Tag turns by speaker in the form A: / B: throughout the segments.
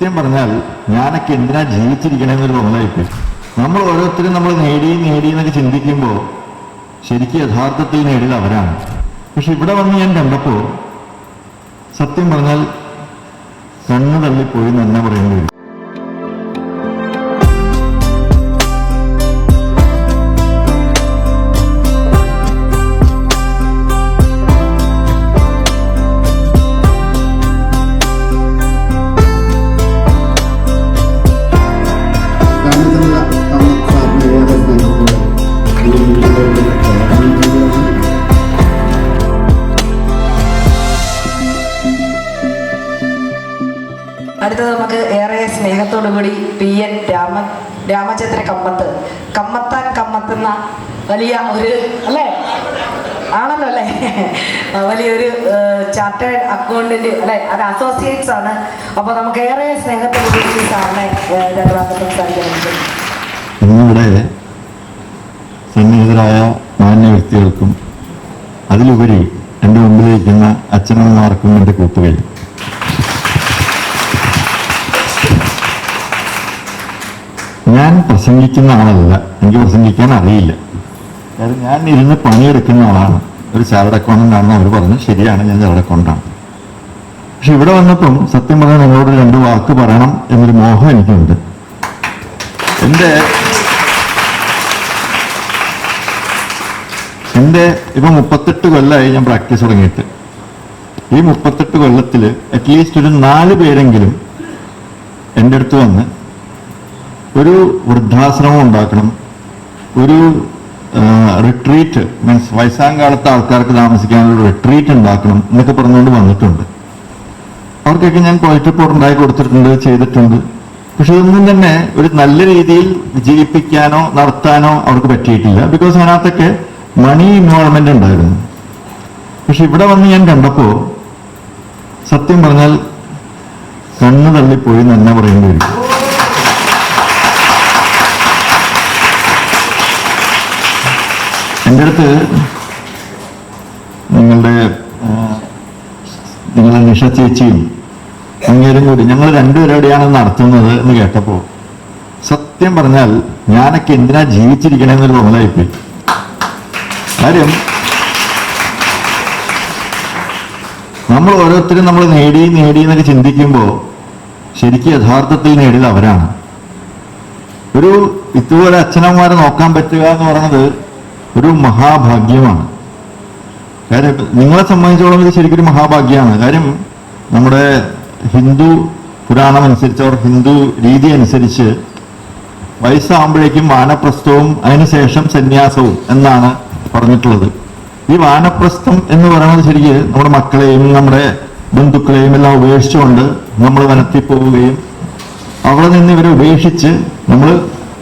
A: സത്യം പറഞ്ഞാൽ ഞാനൊക്കെ എന്തിനാ ജീവിച്ചിരിക്കണമെന്നൊരു തോന്നലായിപ്പോയി നമ്മൾ ഓരോരുത്തരും നമ്മൾ നേടി നേടി എന്നൊക്കെ ചിന്തിക്കുമ്പോൾ ശരിക്കും യഥാർത്ഥത്തിൽ നേടിയത് അവരാണ്. പക്ഷെ ഇവിടെ വന്ന് ഞാൻ കണ്ടപ്പോ സത്യം പറഞ്ഞാൽ കണ്ണു തള്ളിപ്പോയി എന്ന് തന്നെ പറയേണ്ടി വരും.
B: അടുത്തത് നമുക്ക് ഏറെ സ്നേഹത്തോടുകൂടി പി എൻ രാമ രാമചന്ദ്ര കമ്മത്ത്. കമ്മത്താൻ കമ്മത്തുന്ന വലിയ ഒരു അല്ലേ? ആണല്ലോ അല്ലേ? വലിയൊരു ചാർട്ടേഡ് അക്കൗണ്ടന്റ് അല്ലെ? അത് അസോസിയേറ്റ്സ് ആണ്. അപ്പോൾ നമുക്ക് ഏറെ സ്നേഹത്തോടുകൂടി സാറിനെ
A: ഇന്നിവിടെ സന്നിഹിതരായ മാന്യ വ്യക്തികൾക്കും അതിലുപരി എന്റെ മുമ്പിലിരിക്കുന്ന അച്ഛനമ്മമാർക്കും എന്റെ കൂട്ടുകയും ഞാൻ പ്രസംഗിക്കുന്ന ആളല്ല. എനിക്ക് പ്രസംഗിക്കാൻ അറിയില്ല. അതായത് ഞാൻ ഇരുന്ന് പണിയെടുക്കുന്ന ആളാണ്. ഒരു ചാർഡ് അക്കൗണ്ടന്റ് ആണെന്ന് അവർ പറഞ്ഞു ശരിയാണ് ഞാൻ ചാർഡ് അക്കൗണ്ടാണ് പക്ഷെ ഇവിടെ വന്നപ്പം സത്യം പറഞ്ഞാൽ നിങ്ങളോട് രണ്ട് വാക്ക് പറയണം എന്നൊരു മോഹം എനിക്കുണ്ട്. എന്റെ എന്റെ ഇപ്പൊ മുപ്പത്തെട്ട് കൊല്ലമായി ഞാൻ പ്രാക്ടീസ് തുടങ്ങിയിട്ട്. ഈ മുപ്പത്തെട്ട് കൊല്ലത്തിൽ അറ്റ്ലീസ്റ്റ് ഒരു നാല് പേരെങ്കിലും എന്റെ അടുത്ത് വന്ന് ഒരു വൃദ്ധാശ്രമം ഉണ്ടാക്കണം. ഒരു റിട്രീറ്റ് മീൻസ് വയസ്സാങ്കാലത്തെ ആൾക്കാർക്ക് താമസിക്കാനുള്ള റിട്രീറ്റ് ഉണ്ടാക്കണം എന്നൊക്കെ പറഞ്ഞുകൊണ്ട് വന്നിട്ടുണ്ട്. അവർക്കൊക്കെ ഞാൻ പ്രോജക്റ്റ് റിപ്പോർട്ട് ഉണ്ടാക്കി കൊടുത്തിട്ടുണ്ട് ചെയ്തിട്ടുണ്ട്. പക്ഷെ ഇതൊന്നും തന്നെ ഒരു നല്ല രീതിയിൽ വിജയിപ്പിക്കാനോ നടത്താനോ അവർക്ക് പറ്റിയിട്ടില്ല. ബിക്കോസ് അതിനകത്തൊക്കെ മണി ഇൻവോൾവ്മെന്റ് ഉണ്ടായിരുന്നു. പക്ഷെ ഇവിടെ വന്ന് ഞാൻ കണ്ടപ്പോ സത്യം പറഞ്ഞാൽ കണ്ണു തള്ളിപ്പോയി എന്ന് തന്നെ പറയേണ്ടി വരും. അടുത്ത് നിങ്ങളുടെ നിങ്ങളെ നിഷ ചേച്ചിയും അങ്ങേരും കൂടി ഞങ്ങൾ രണ്ടുപേരും എവിടെയാണ് നടത്തുന്നത് എന്ന് കേട്ടപ്പോ സത്യം പറഞ്ഞാൽ ഞാനൊക്കെ എന്തിനാ ജീവിച്ചിരിക്കണമെന്നൊരു തോന്നലായിപ്പോയി. കാര്യം നമ്മൾ ഓരോരുത്തരും നമ്മൾ നേടി നേടി എന്നൊക്കെ ചിന്തിക്കുമ്പോൾ ശരിക്കും യഥാർത്ഥത്തിൽ നേടിയത് അവരാണ്. ഒരു ഇതുപോലെ അച്ഛനമ്മമാരെ നോക്കാൻ പറ്റുക എന്ന് പറയുന്നത് ഒരു മഹാഭാഗ്യമാണ്. കാര്യം നിങ്ങളെ സംബന്ധിച്ചോളം ഇത് ശരിക്കും മഹാഭാഗ്യമാണ്. കാര്യം നമ്മുടെ ഹിന്ദു പുരാണം അനുസരിച്ച് അവർ ഹിന്ദു രീതി അനുസരിച്ച് വയസ്സാകുമ്പോഴേക്കും വാനപ്രസ്ഥവും അതിനുശേഷം സന്യാസവും എന്നാണ് പറഞ്ഞിട്ടുള്ളത്. ഈ വാനപ്രസ്ഥം എന്ന് പറയുന്നത് ശരിക്ക് നമ്മുടെ മക്കളെയും നമ്മുടെ ബന്ധുക്കളെയും എല്ലാം ഉപേക്ഷിച്ചുകൊണ്ട് നമ്മൾ വനത്തിൽ പോവുകയും അവിടെ നിന്ന് ഇവരെ ഉപേക്ഷിച്ച് നമ്മൾ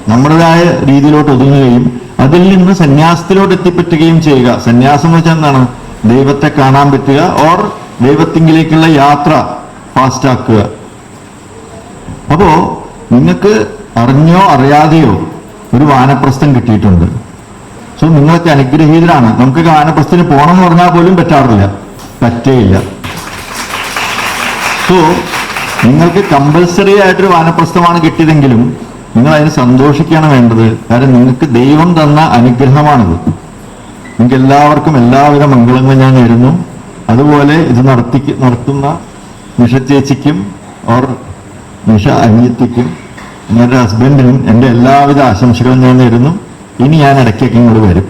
A: നമ്മുടേതായ രീതിയിലോട്ട് ഒതുങ്ങുകയും അതിൽ നിന്ന് സന്യാസത്തിലോട്ട് എത്തിപ്പറ്റുകയും ചെയ്യുക. സന്യാസം എന്ന് വെച്ചാൽ എന്താണ്? ദൈവത്തെ കാണാൻ പറ്റുക ഓർ ദൈവത്തിങ്കിലേക്കുള്ള യാത്ര ഫാസ്റ്റാക്കുക അപ്പോ നിങ്ങൾക്ക് അറിഞ്ഞോ അറിയാതെയോ ഒരു വാനപ്രസ്ഥം കിട്ടിയിട്ടുണ്ട്. സോ നിങ്ങളൊക്കെ അനുഗ്രഹീതരാണ്. നമുക്ക് വാനപ്രസ്ഥത്തിന് പോകണം എന്ന് പറഞ്ഞാൽ പോലും പറ്റാറില്ല. പറ്റേയില്ല. സോ നിങ്ങൾക്ക് കമ്പൽസറി ആയിട്ടൊരു വാനപ്രസ്ഥമാണ് കിട്ടിയതെങ്കിലും നിങ്ങൾ അതിന് സന്തോഷിക്കുകയാണ് വേണ്ടത്. കാരണം നിങ്ങൾക്ക് ദൈവം തന്ന അനുഗ്രഹമാണിത്. നിങ്ങൾക്ക് എല്ലാവർക്കും എല്ലാവിധ മംഗളങ്ങളും ഞാൻ നേരുന്നു. അതുപോലെ ഇത് നടത്തി നടത്തുന്ന നിഷ ചേച്ചിക്കും ഓർ നിഷ അനിയത്തിക്കും എന്റെ ഹസ്ബൻഡിനും എന്റെ എല്ലാവിധ ആശംസകളും ഞാൻ നേരുന്നു. ഇനി ഞാൻ ഇടയ്ക്കൊക്കെ ഇങ്ങോട്ട് വരും.